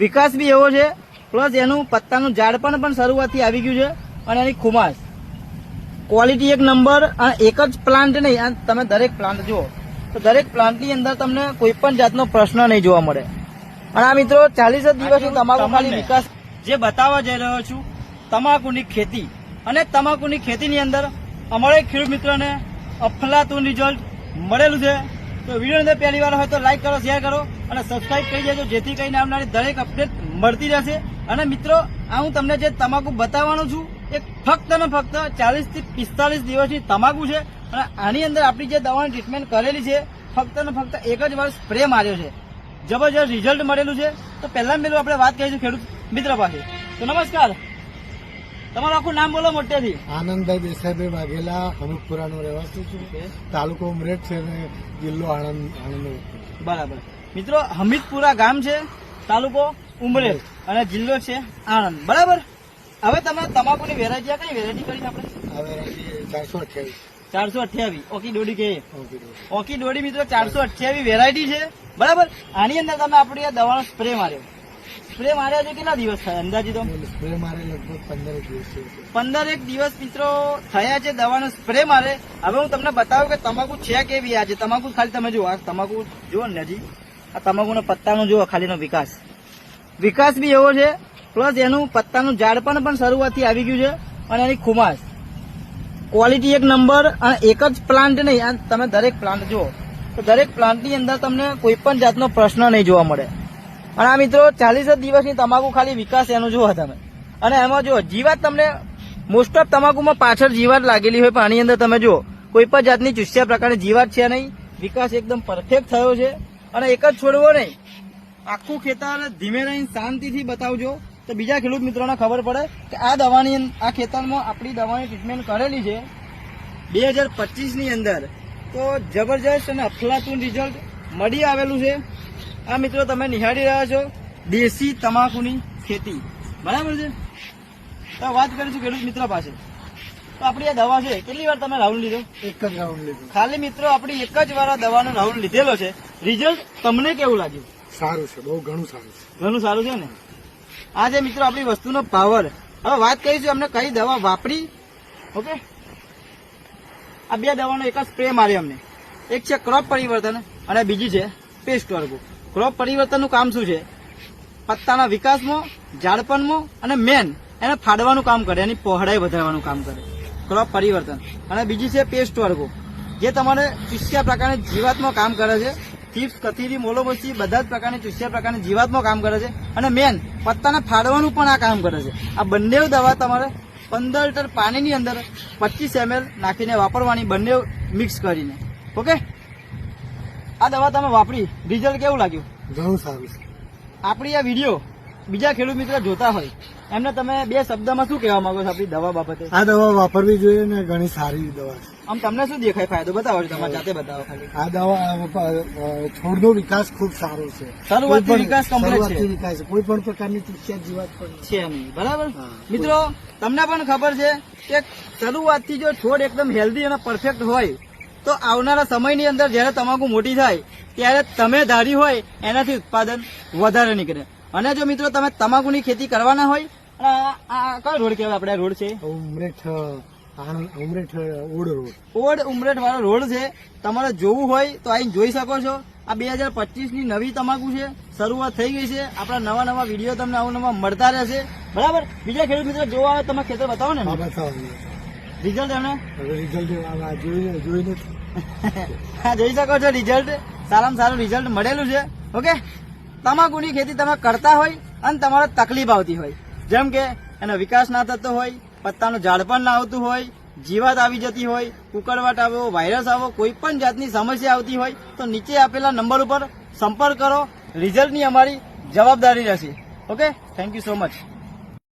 વિકાસ બી એવો છે પ્લસ એનું પત્તાનું ઝાડ પણ પણ શરૂઆતથી આવી ગયું છે અને એની ખુમાશ. ક્વોલિટી એક નંબર અને એક જ પ્લાન્ટ નહીં આ તમે દરેક પ્લાન્ટ જુઓ. તો દરેક પ્લાન્ટની અંદર તમને કોઈ પણ જાતનો પ્રશ્ન નહીં જોવા મળે. અને આ મિત્રો ચાલીસ જ દિવસ તમાકુ ખાલી વિકાસ જે બતાવવા જઈ રહ્યો છું તમાકુની ખેતી. અને તમાકુની ખેતીની અંદર અમારે ખેડૂત મિત્રોને અફલાતું રિઝલ્ટ મળેલું છે. તો વીડિયો પહેલી વાર હોય તો લાઈક કરો શેર કરો અને સબસ્ક્રાઈબ કરી દેજો, જેથી કરીને આવનારી દરેક અપડેટ મળતી રહેશે. અને મિત્રો, આ હું તમને જે તમાકુ બતાવવાનો છું, એ ફક્ત ને ફક્ત ચાલીસથી પિસ્તાલીસ દિવસની તમાકુ છે. અને આની અંદર આપણી જે દવાની ટ્રીટમેન્ટ કરેલી છે, ફક્ત ને ફક્ત એક જ વાર સ્પ્રે માર્યો છે. જબરજસ્ત રિઝલ્ટ મળેલું છે. તો પહેલા પહેલું આપણે વાત કરીશું ખેડૂત મિત્ર પાસે. તો નમસ્કાર. તમારું આખું નામ બોલો મોટેથી. આનંદભાઈ દેસાઈભાઈ વાઘેલા અનુપપુરાનો રહેવાસી છું. તાલુકો ઉમરેઠ છે અને જિલ્લો આણંદ આણંદ બરાબર. મિત્રો હમીદપુરા ગામ છે તાલુકો ઉમરેઠ અને જિલ્લો છે આણંદ. બરાબર? હવે તમે તમાકુની વેરાયટી કઈ વેરાયટી કરી આપણે? ચારસો અઠ્યાવીસ. ચારસો અઠ્યાવીસ. ઓકી દોડી કે. ઓકી દોડી. મિત્રો ચારસો અઠ્યાવીસ વેરાયટી છે. બરાબર? આની અંદર તમે આપણી આ દવાનો સ્પ્રે માર્યો. સ્પ્રે માર્યા છે કેટલા દિવસ થયા? અંદાજી તો? સ્પ્રે મારે લગભગ પંદર દિવસ પંદર એક દિવસ મિત્રો થયા છે દવાનો સ્પ્રે મારે. હવે હું તમને બતાવું કે તમાકુ છે કેવી આજે તમાકુ ખાલી તમે જુઓ. આ તમાકુ જુઓ ને હજી આ તમાકુના પત્તાનો જુઓ ખાલીનો વિકાસ. વિકાસ બી એવો છે પ્લસ એનું પત્તાનું ઝાડ પણ પણ શરૂઆતથી આવી ગયું છે અને એની ખુમાશ. ક્વોલિટી એક નંબર અને એક જ પ્લાન્ટ નહીં. આ તમે દરેક પ્લાન્ટ જુઓ. તો દરેક પ્લાન્ટની અંદર તમને કોઈ પણ જાતનો પ્રશ્ન નહીં જોવા મળે. અને આ મિત્રો ચાલીસ દિવસની તમાકુ ખાલી વિકાસ એનું જુઓ તમે. અને એમાં જો જીવાત તમને મોસ્ટ ઓફ તમાકુમાં પાછળ જીવાત લાગેલી હોય, પણ આની અંદર તમે જુઓ, કોઈ પણ જાતની ચુસ્યા પ્રકારની જીવાત છે નહીં. વિકાસ એકદમ પરફેક્ટ થયો છે. અને એક જ છોડવો નહીં. આખું ખેતર ધીમે રહીને શાંતિથી બતાવજો. તો બીજા ખેડૂત મિત્રોને ખબર પડે કે આ દવાની, આ ખેતરમાં આપણી દવાની ટ્રીટમેન્ટ કરેલી છે. બે હજાર પચીસની અંદર તો જબરજસ્ત અને અફલાતું રિઝલ્ટ મળી આવેલું છે. આ મિત્રો તમે નિહાળી રહ્યા છો દેશી તમાકુની ખેતી. બરાબર છે? તો વાત કરીશું ખેડૂત મિત્ર પાસે. તો આપણી આ દવા છે કેટલી વાર તમે રાઉન્ડ લીધો? એક જ રાઉન્ડ લીધું. ખાલી મિત્રો આપણી એક જ વાર આ દવાનો રાઉન્ડ લીધેલો છે. રિઝલ્ટ તમને કેવું લાગ્યું? સારું છે બહુ ઘણું સારું છે. ઘણું સારું છે ને? આ જે મિત્રો આપણી વસ્તુનો પાવર. હવે વાત કરીશું અમને કઈ દવા વાપરી. ઓકે? આ બે દવાનો એક જ સ્પ્રે મારી અમને. એક છે ક્રોપ પરિવર્તન અને બીજી છે પેસ્ટ વર્ગો. ક્રોપ પરિવર્તનનું કામ શું છે? પત્તાના વિકાસમાં, ઝાડપણમાં અને મેન એને ફાડવાનું કામ કરે, એની પહોળાઈ વધારવાનું કામ કરે. ક્રોપ પરિવર્તન અને બીજી છે પેસ્ટ વર્ગો. જે તમારે ચુસ્યા પ્રકારની જીવાતમાં કામ કરે છે. ચીપ્સ, કથીરી મોલોબસી બધા જ પ્રકારની ચુસ્યા પ્રકારની જીવાતમાં કામ કરે છે. અને મેન પત્તાને ફાડવાનું પણ આ કામ કરે છે. આ બંને દવા તમારે પંદર લીટર પાણીની અંદર પચીસ એમએલ નાખીને વાપરવાની, બંને મિક્સ કરીને. ઓકે? આ દવા તમે વાપરી. રિઝલ્ટ કેવું લાગ્યું? ઘણું સારું છે આપણી આ વીડિયો બીજા ખેડૂત મિત્રો જોતા હોય એમને તમે બે શબ્દમાં શું કહેવા માંગો છો આપણી દવા બાબતે? આ દવા વાપરવી જોઈએ ને ઘણી સારી દવા છે. આમ તમને શું દેખાય? ફાયદો બતાવો છો તમારે જાતે બતાવો ખાલી. આ દવા છોડનો વિકાસ ખૂબ સારો છે. શરૂઆતથી વિકાસ કમ્પ્લીટ છે. વિકાસ કોઈ પણ પ્રકારની ચૂસ્યા જીવાત પણ. છે નહીં. બરાબર? મિત્રો તમને પણ ખબર છે કે શરૂઆતથી જો છોડ એકદમ હેલ્ધી અને પરફેક્ટ હોય તો આવનારા સમયની અંદર જ્યારે તમાકુ મોટી થાય ત્યારે તમે ધારી હોય એનાથી ઉત્પાદન વધારે નીકળે. અને જો મિત્રો તમે તમાકુની ખેતી કરવાના હોય કયો રોડ કહેવાય આપણે? રોડ છે? ઉમરેઠ ઉમરેઠ ઓડ રોડ. ઓડ ઉમરેઠ વાળો રોડ છે. તમારે જોવું હોય તો અહીં જોઈ શકો છો. આ બે હજાર પચીસની નવી તમાકુ છે. શરૂઆત થઈ ગઈ છે. આપણા નવા નવા વીડિયો તમને અવનવા નવા મળતા રહેશે. બરાબર? બીજા ખેડૂત મિત્રો જોવા આવે તમે ખેતર બતાવો ને. બતાવો. રિઝલ્ટ એમને? રિઝલ્ટ જોઈને જોઈને હા જોઈ શકો છો રિઝલ્ટ સારામાં સારું રિઝલ્ટ મળેલું છે. ઓકે તમાકુની ખેતી તમે કરતા હોય અને તમારે તકલીફ આવતી હોય. જેમ કે એનો વિકાસ ના થતો હોય પત્તાનું ઝાડ પણ ના આવતું હોય જીવાત આવી જતી હોય કુકરવાટ આવ્યો વાયરસ આવો કોઈ પણ જાતની સમસ્યા આવતી હોય તો નીચે આપેલા નંબર ઉપર સંપર્ક કરો. રિઝલ્ટની અમારી જવાબદારી રહેશે. Okay thank you so much